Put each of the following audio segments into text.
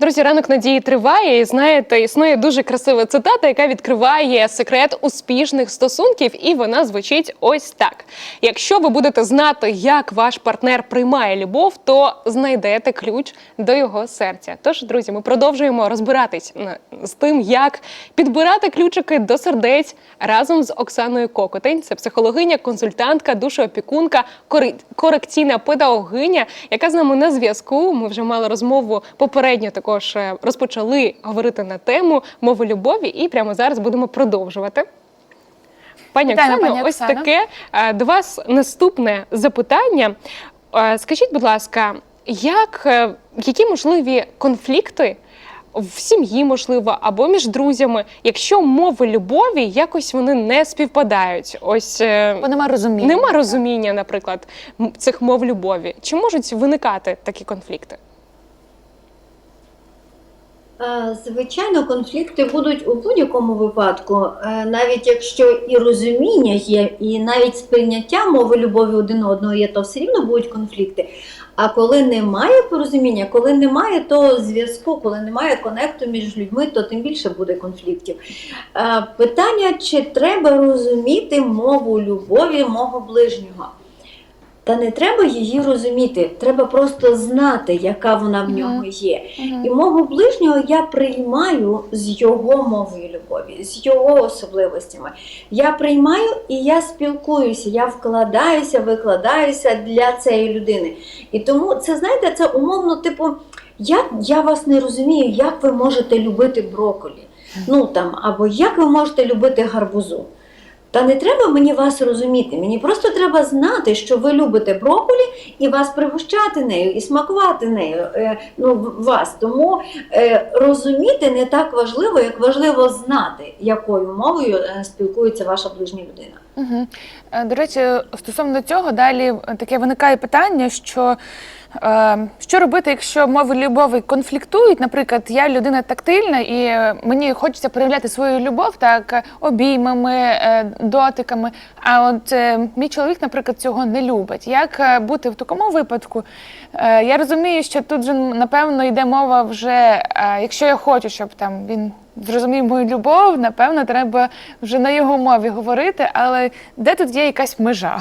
Друзі, ранок надії триває. І знаєте, існує дуже красива цитата, яка відкриває секрет успішних стосунків, і вона звучить ось так: якщо ви будете знати, як ваш партнер приймає любов, то знайдете ключ до його серця. Тож, друзі, ми продовжуємо розбиратись з тим, як підбирати ключики до сердець разом з Оксаною Кокотень. Це психологиня, консультантка, душоопікунка, корекційна педагогиня, яка з нами на зв'язку. Ми вже мали розмову попередньо. Також е, розпочали говорити на тему мови любові, і прямо зараз будемо продовжувати. Пані Вітаємо, Оксано, пані ось таке е, до вас наступне запитання. Е, Скажіть, будь ласка, як, які можливі конфлікти в сім'ї, можливо, або між друзями, якщо мови любові якось вони не співпадають? Ось Бо нема розуміння. нема розуміння, наприклад, цих мов любові. Чи можуть виникати такі конфлікти? Звичайно, конфлікти будуть у будь-якому випадку, Е, навіть якщо і розуміння є, і навіть сприйняття мови любові один одного є, то все рівно будуть конфлікти. А коли немає порозуміння, коли немає того зв'язку, коли немає конекту між людьми, то тим більше буде конфліктів. Е, Питання, чи треба розуміти мову любові мого ближнього? Та не треба її розуміти, треба просто знати, яка вона в нього є. І мого ближнього я приймаю з його мовою любові, з його особливостями. Я приймаю і я спілкуюся, я вкладаюся, викладаюся для цієї людини. І тому це, знаєте, це умовно, типу, як я вас не розумію, як ви можете любити броколі? Ну там, або як ви можете любити гарбузу? Та не треба мені вас розуміти. Мені просто треба знати, що ви любите брокколі і вас пригощати нею, і смакувати нею. Е, ну, вас. Тому е, розуміти не так важливо, як важливо знати, якою мовою е, спілкується ваша ближня людина. Угу. До речі, стосовно цього, далі таке виникає питання, що що робити, якщо мови любові конфліктують? Наприклад, я людина тактильна, і е, мені хочеться проявляти свою любов так е, обіймами, е, дотиками. А от мій чоловік, наприклад, цього не любить. Як бути в такому випадку? Я розумію, що тут же напевно йде мова вже, якщо я хочу, щоб там він зрозумів мою любов, напевно, треба вже на його мові говорити, але де тут є якась межа?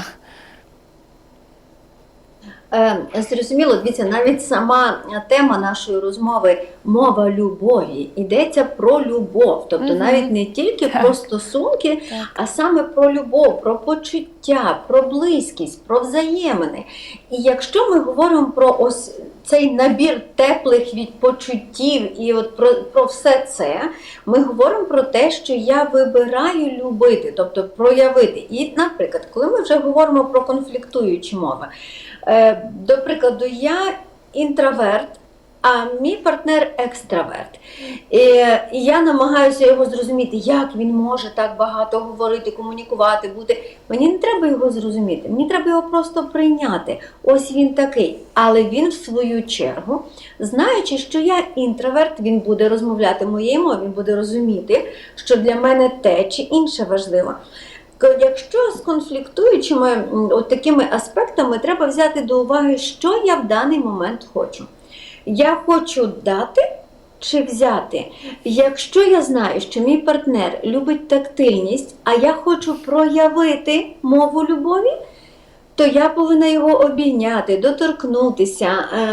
Е, Зрозуміло, дивіться, навіть сама тема нашої розмови мова любові йдеться про любов. Тобто Мгм. навіть не тільки Так. про стосунки, Так. а саме про любов, про почуття, про близькість, про взаємини. І якщо ми говоримо про ось цей набір теплих від почуттів і от про, про все це, ми говоримо про те, що я вибираю любити, тобто проявити. І, наприклад, коли ми вже говоримо про конфліктуючі мови, до прикладу, я інтроверт. А мій партнер екстраверт. І, і я намагаюся його зрозуміти, як він може так багато говорити, комунікувати, бути. Мені не треба його зрозуміти, мені треба його просто прийняти. Ось він такий. Але він, в свою чергу, знаючи, що я інтроверт, він буде розмовляти моєю мовою, він буде розуміти, що для мене те чи інше важливо. Ко- Якщо з конфліктуючими от такими аспектами треба взяти до уваги, що я в даний момент хочу. Я хочу дати чи взяти. Якщо я знаю, що мій партнер любить тактильність, а я хочу проявити мову любові, то я повинна його обійняти, доторкнутися,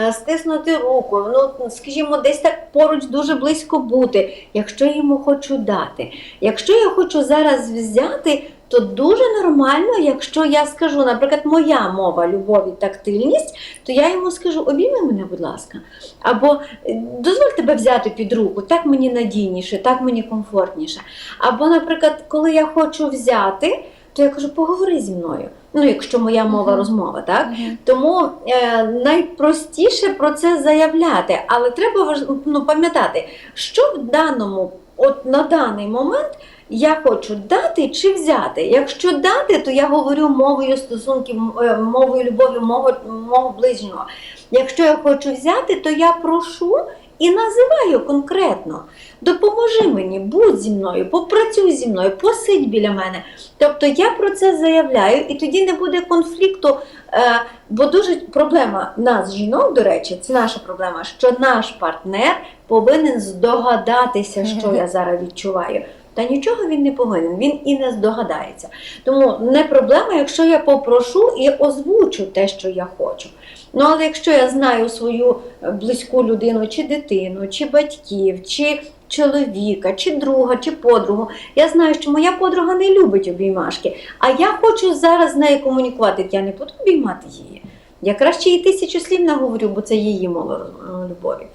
е, стиснути руку, ну, скажімо, десь так поруч дуже близько бути, якщо я йому хочу дати. Якщо я хочу зараз взяти, то дуже нормально, якщо я скажу, наприклад, моя мова любові, тактильність, то я йому скажу, обійми мене, будь ласка. Або «Е, дозволь тебе взяти під руку, так мені надійніше, так мені комфортніше. Або, наприклад, коли я хочу взяти, то я кажу, поговори зі мною. Ну, якщо моя мова Мгм. розмова, так? Тому е, найпростіше про це заявляти, але треба ну, пам'ятати, що в даному, от на даний момент я хочу дати чи взяти. Якщо дати, то я говорю мовою стосунків, е, мовою любові мого, мого ближнього. Якщо я хочу взяти, то я прошу і називаю конкретно. Допоможи мені, будь зі мною, попрацюй зі мною, посидь біля мене. Тобто я про це заявляю, і тоді не буде конфлікту. Е, бо дуже проблема нас, жінок, до речі, це наша проблема, що наш партнер повинен здогадатися, що я зараз відчуваю. Та нічого він не повинен, він і не здогадається. Тому не проблема, якщо я попрошу і озвучу те, що я хочу. Ну, але якщо я знаю свою е, близьку людину, чи дитину, чи батьків, чи чоловіка, чи друга, чи подругу, я знаю, що моя подруга не любить обіймашки, а я хочу зараз з нею комунікувати. Я не буду обіймати її. Я краще їй тисячу слів наговорю, бо це її мова е, любові.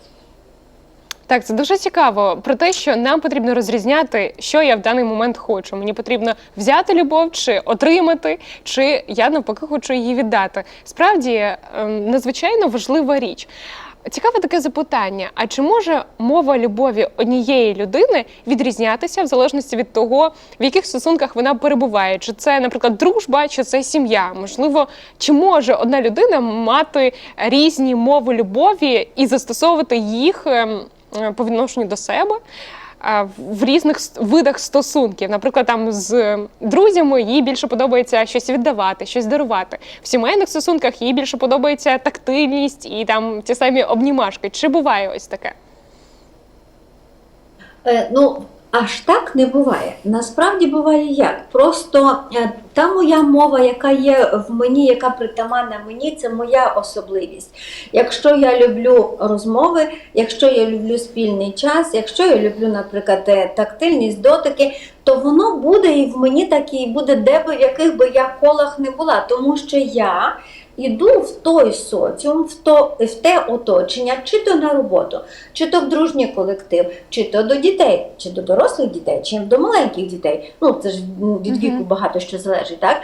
Так, це дуже цікаво про те, що нам потрібно розрізняти, що я в даний момент хочу. Мені потрібно взяти любов чи отримати, чи я навпаки хочу її віддати. Справді ем, надзвичайно важлива річ. Цікаве таке запитання: а чи може мова любові однієї людини відрізнятися в залежності від того, в яких стосунках вона перебуває? Чи це, наприклад, дружба, чи це сім'я? Можливо, чи може одна людина мати різні мови любові і застосовувати їх ем, по відношенню до себе? В різних видах стосунків, наприклад, там з е, друзями їй більше подобається щось віддавати, щось дарувати. В сімейних стосунках їй більше подобається тактильність і там ті самі обнімашки. Чи буває ось таке? Е, ну, аж так не буває. Насправді буває як. Просто е, та моя мова, яка є в мені, яка притаманна мені, це моя особливість. Якщо я люблю розмови, якщо я люблю спільний час, якщо я люблю, наприклад, е, тактильність, дотики, то воно буде і в мені так і буде, де би в яких би я колах не була, тому що я. Іду в той соціум, в, то, в те оточення, чи то на роботу, чи то в дружній колектив, чи то до дітей, чи до дорослих дітей, чи до маленьких дітей. Ну це ж від віку багато що залежить, так?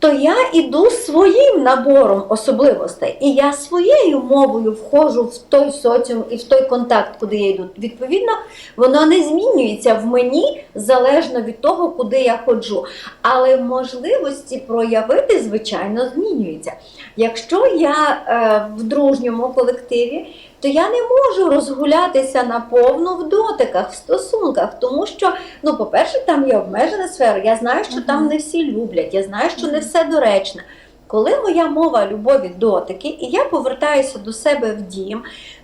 То я іду своїм набором особливостей, і я своєю мовою входжу в той соціум і в той контакт, куди я йду. Відповідно, воно не змінюється в мені залежно від того, куди я ходжу. Але можливості проявити, звичайно, змінюються. Якщо я е, в дружньому колективі, то я не можу розгулятися наповну в дотиках, в стосунках, тому що, ну, по-перше, там є обмежена сфера. Я знаю, що там не всі люблять, я знаю, що не все доречно. Коли моя мова любові дотики, і я повертаюся до себе в дім,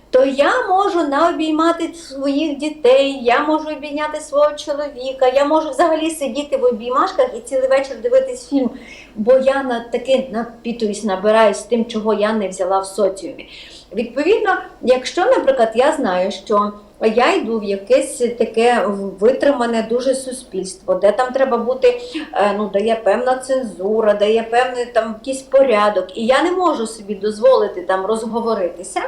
то я можу наобіймати своїх дітей, я можу обійняти свого чоловіка, я можу взагалі сидіти в обіймашках і цілий вечір дивитись фільм, бо я на таки напітуюсь, набираюсь тим, чого я не взяла в соціумі. Відповідно, якщо, наприклад, я знаю, що я йду в якесь таке витримане дуже суспільство, де там треба бути, е, ну, де є певна цензура, де є певний там якийсь порядок, і я не можу собі дозволити там розговоритися,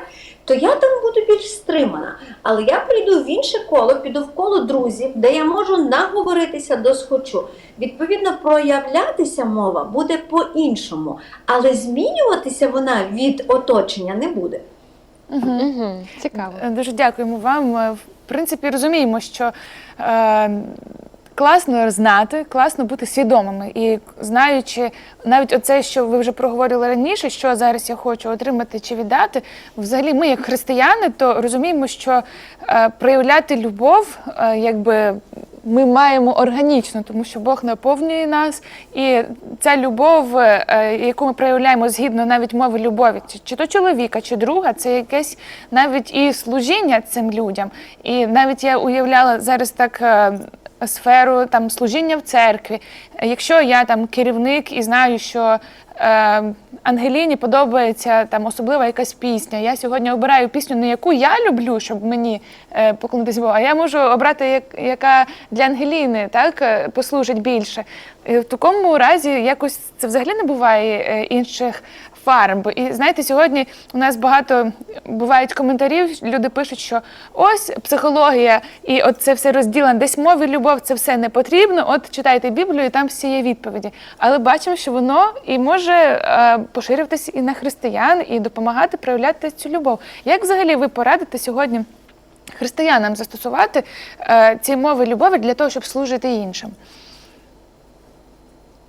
то я там буду більш стримана. Але я прийду в інше коло, піду в коло друзів, де я можу наговоритися до схочу. Відповідно, проявлятися мова буде по-іншому, але змінюватися вона від оточення не буде. Угу. Цікаво. Е, Дуже дякуємо вам. Е, В принципі, розуміємо, що е, класно знати, класно бути свідомими. І знаючи навіть оце, що ви вже проговорили раніше, що зараз я хочу отримати чи віддати, взагалі ми, як християни, то розуміємо, що е, проявляти любов, е, якби. Ми маємо органічно, тому що Бог наповнює нас, і ця любов, е, яку ми проявляємо згідно навіть мови любові, чи, чи то чоловіка, чи друга, це якесь навіть і служіння цим людям. І навіть я уявляла зараз так. е, Сферу там служіння в церкві. Якщо я там керівник і знаю, що е, Ангеліні подобається там особлива якась пісня. Я сьогодні обираю пісню, не яку я люблю, щоб мені е, поклонитися Богу, а я можу обрати, як, яка для Ангеліни так е, послужить більше. І в такому разі якось це взагалі не буває е, інших фарб. І знаєте, сьогодні у нас багато бувають коментарів. Люди пишуть, що ось психологія і от це все розділено. Десь мови любов, це все не потрібно. От читайте Біблію, і там всі є відповіді. Але бачимо, що воно і може е, поширюватися і на християн, і допомагати проявляти цю любов. Як взагалі ви порадите сьогодні християнам застосувати е, ці мови любові для того, щоб служити іншим?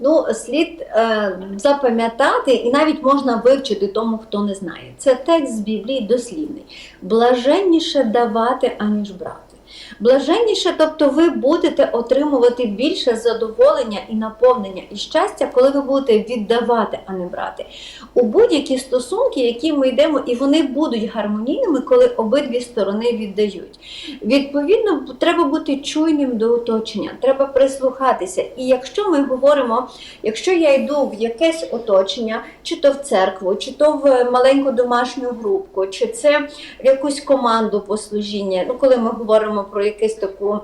Ну, слід е, запам'ятати, і навіть можна вивчити тому, хто не знає. Це текст з Біблії дослівний. Блаженніше давати, аніж брати. Блаженніше, тобто ви будете отримувати більше задоволення і наповнення і щастя, коли ви будете віддавати, а не брати. У будь-які стосунки, які ми йдемо, і вони будуть гармонійними, коли обидві сторони віддають. Відповідно, треба бути чуйним до оточення, треба прислухатися. І якщо ми говоримо, якщо я йду в якесь оточення, чи то в церкву, чи то в маленьку домашню групку, чи це в якусь команду послужіння, ну коли ми говоримо про якусь таку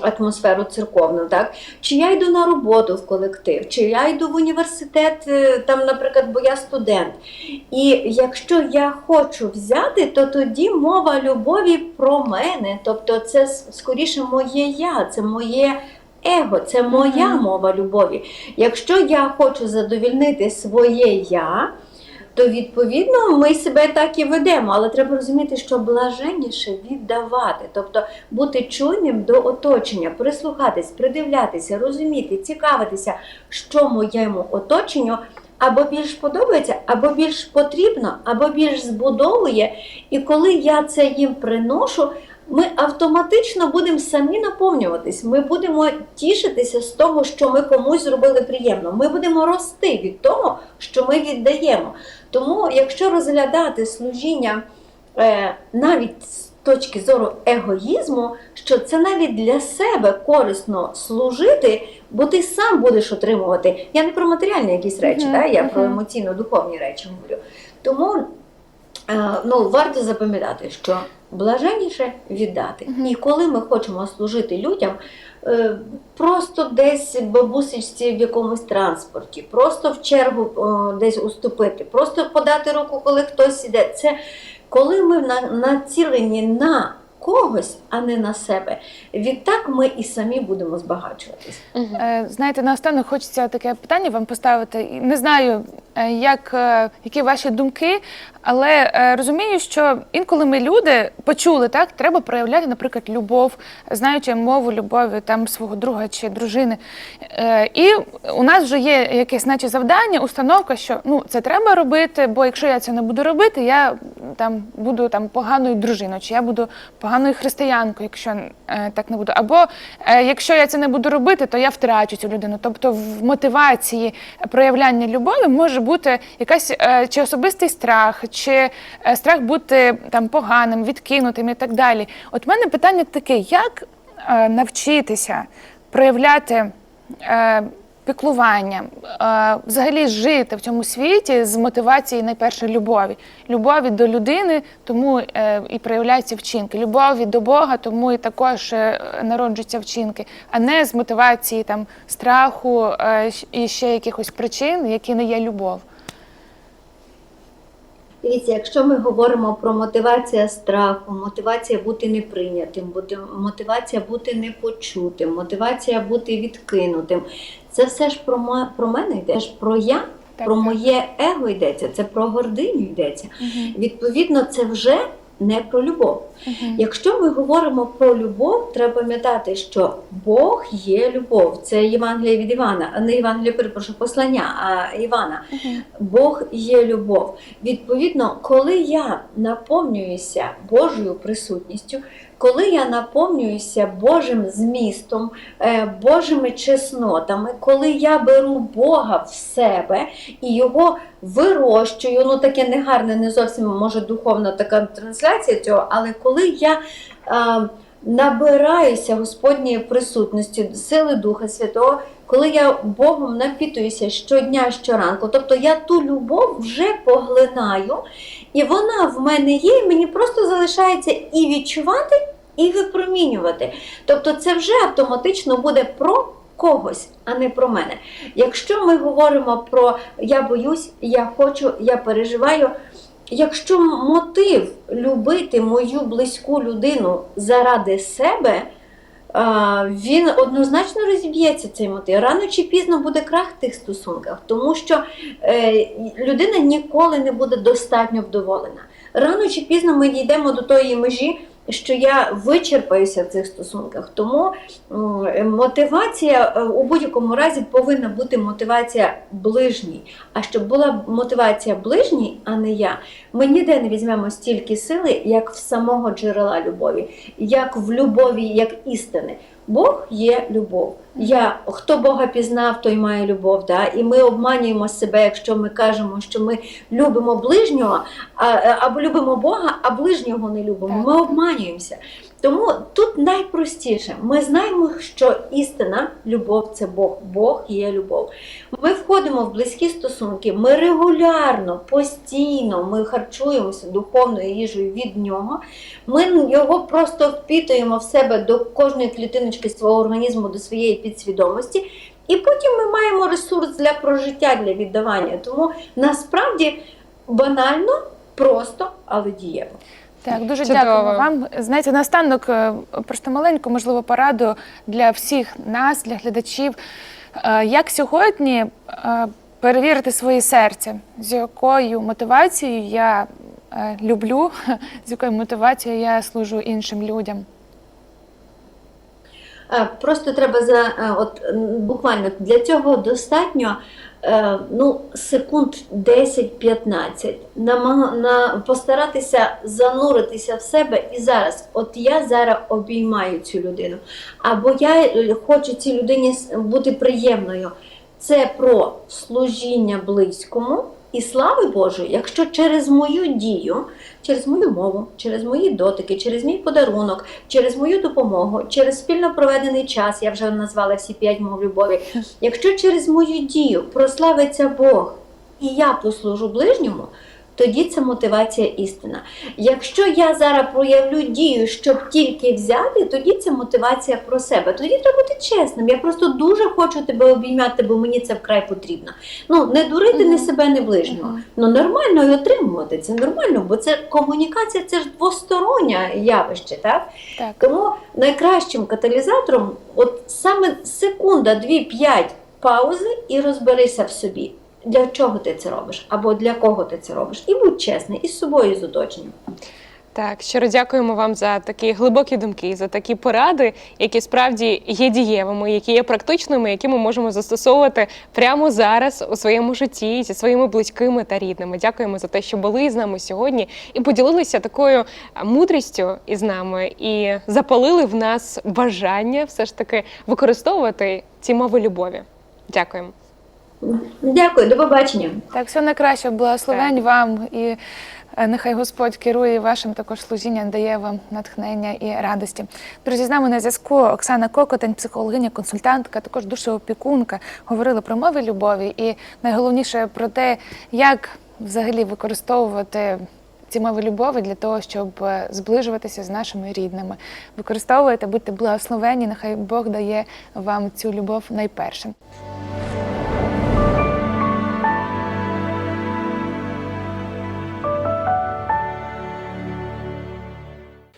атмосферу церковну, так чи я йду на роботу в колектив, чи я йду в університет, е, там, наприклад, бо я студент. І якщо я хочу взяти, то тоді мова любові про мене, тобто це скоріше моє я, це моє. Его, це моя мова любові. Якщо я хочу задовільнити своє я, то відповідно ми себе так і ведемо. Але треба розуміти, що блаженніше віддавати, тобто бути чуйним до оточення, прислухатись, придивлятися, розуміти, цікавитися, що моєму оточенню або більш подобається, або більш потрібно, або більш збудовує. І коли я це їм приношу. Ми автоматично будемо самі наповнюватись. Ми будемо тішитися з того, що ми комусь зробили приємно. Ми будемо рости від того, що ми віддаємо. Тому, якщо розглядати служіння е, навіть з точки зору егоїзму, що це навіть для себе корисно служити, бо ти сам будеш отримувати. Я не про матеріальні якісь речі, Мгм, да? я про емоційно-духовні речі говорю. Тому ну, варто запам'ятати, що блаженніше віддати. І коли ми хочемо служити людям, е, просто десь бабусечці в якомусь транспорті, просто в чергу десь уступити, просто подати руку, коли хтось іде. Це коли ми націлені на когось, а не на себе. Відтак ми і самі будемо збагачуватись. Е, Знаєте, наостанок хочеться таке питання вам поставити. Не знаю, е, як, е, які ваші думки, але е, розумію, що інколи ми люди почули, так, треба проявляти, наприклад, любов, знаючи мову любові там свого друга чи дружини. Е, І у нас вже є якесь наче завдання, установка, що ну це треба робити, бо якщо я це не буду робити, я там буду там поганою дружиною, чи я буду поганою християнкою, якщо е, так не буду. Або е, якщо я це не буду робити, то я втрачу цю людину. Тобто в мотивації проявляння любові може бути якась е, чи особистий страх, чи е, страх бути там поганим, відкинутим і так далі. От в мене питання таке: як е, навчитися проявляти піклування, е, взагалі жити в цьому світі з мотивації найперше любові. Любові до людини, тому е, і проявляються вчинки. Любові до Бога, тому і також е, народжуються вчинки, а не з мотивації там страху і ще якихось причин, які не є любов. Дивіться, якщо ми говоримо про мотивація страху, мотивація бути неприйнятим, мотивація бути непочутим, мотивація бути відкинутим, це все ж про, ма- про мене йде, ж про я, Так, про так. моє его йдеться, це про гординю йдеться. Відповідно, це вже не про любов. Якщо ми говоримо про любов, треба пам'ятати, що Бог є любов. Це Євангеліє від Івана, а не Євангеліє, перепрошую, послання, а Івана. Бог є любов. Відповідно, коли я наповнююся Божою присутністю, коли я наповнююся Божим змістом, е, Божими чеснотами, коли я беру Бога в себе і його вирощую, ну таке негарне, не зовсім може духовна така трансляція цього, але коли я. Набираюся Господньої присутності, сили Духа Святого, коли я Богом напітуюся щодня, щоранку. Тобто я ту любов вже поглинаю, і вона в мене є, і мені просто залишається і відчувати, і випромінювати. Тобто це вже автоматично буде про когось, а не про мене. Якщо ми говоримо про я боюсь, я хочу, я переживаю. Якщо мотив любити мою близьку людину заради себе, він однозначно розіб'ється цей мотив. Рано чи пізно буде крах в тих стосунках, тому що е, людина ніколи не буде достатньо вдоволена. Рано чи пізно ми дійдемо до тої межі, що я вичерпаюся в цих стосунках. Тому мотивація е, у будь-якому разі повинна бути мотивація ближній. А щоб була мотивація ближній, а не я, ми ніде не візьмемо стільки сили, як в самого джерела любові, як в любові, як істини. Бог є любов. Я хто Бога пізнав, той має любов. Да? І ми обманюємо себе, якщо ми кажемо, що ми любимо ближнього, а, або любимо Бога, а ближнього не любимо. Ми обманюємося. Тому тут найпростіше. Ми знаємо, що істина, любов це Бог. Бог є любов. Ми входимо в близькі стосунки, ми регулярно, постійно ми харчуємося духовною їжею від нього. Ми його просто впітуємо в себе до кожної клітиночки свого організму, до своєї підсвідомості. І потім ми маємо ресурс для прожиття, для віддавання. Тому насправді банально, просто, але дієво. Так, дуже Чудово. дякуємо вам. Знаєте, наостанок е, просто маленьку, можливо, пораду для всіх нас, для глядачів. Е, Як сьогодні е, перевірити своє серце, з якою мотивацією я люблю, з якою мотивацією я служу іншим людям? Е, Просто треба за е, от буквально для цього достатньо е, ну, секунд 10-15. Нама- на, постаратися зануритися в себе і зараз. От я зараз обіймаю цю людину, або я хочу цій людині бути приємною. Це про служіння близькому і слави Божої, якщо через мою дію, через мою мову, через мої дотики, через мій подарунок, через мою допомогу, через спільно проведений час, я вже назвала всі п'ять мов любові. Якщо через мою дію прославиться Бог і я послужу ближньому, тоді це мотивація істина. Якщо я зараз проявлю дію, щоб тільки взяти, тоді це мотивація про себе. Тоді треба бути чесним. Я просто дуже хочу тебе обійняти, бо мені це вкрай потрібно. Ну не дурити ні Мгм. себе, ні ближнього. Мгм. Ну нормально і отримувати це нормально, бо це комунікація, це ж двостороннє явище, так? Так. Тому найкращим каталізатором, от саме секунда, дві, п'ять паузи і розберися в собі. Для чого ти це робиш, або для кого ти це робиш, і будь чесний із собою, і з оточенням. Так, щиро дякуємо вам за такі глибокі думки, за такі поради, які справді є дієвими, які є практичними, які ми можемо застосовувати прямо зараз у своєму житті зі своїми близькими та рідними. Дякуємо за те, що були з нами сьогодні і поділилися такою мудрістю із нами, і запалили в нас бажання все ж таки використовувати ці мови любові. Дякуємо. Дякую, до побачення. Так, все найкраще, благословень вам і е, нехай Господь керує вашим також служінням, дає вам натхнення і радості. Друзі, з нами на зв'язку Оксана Кокотень, психологиня, консультантка, також душеопікунка. Говорили про мови любові і найголовніше про те, як взагалі використовувати. Ці мови любові для того, щоб е, зближуватися з нашими рідними. Використовуйте, будьте благословені, нехай Бог дає вам цю любов найпершим.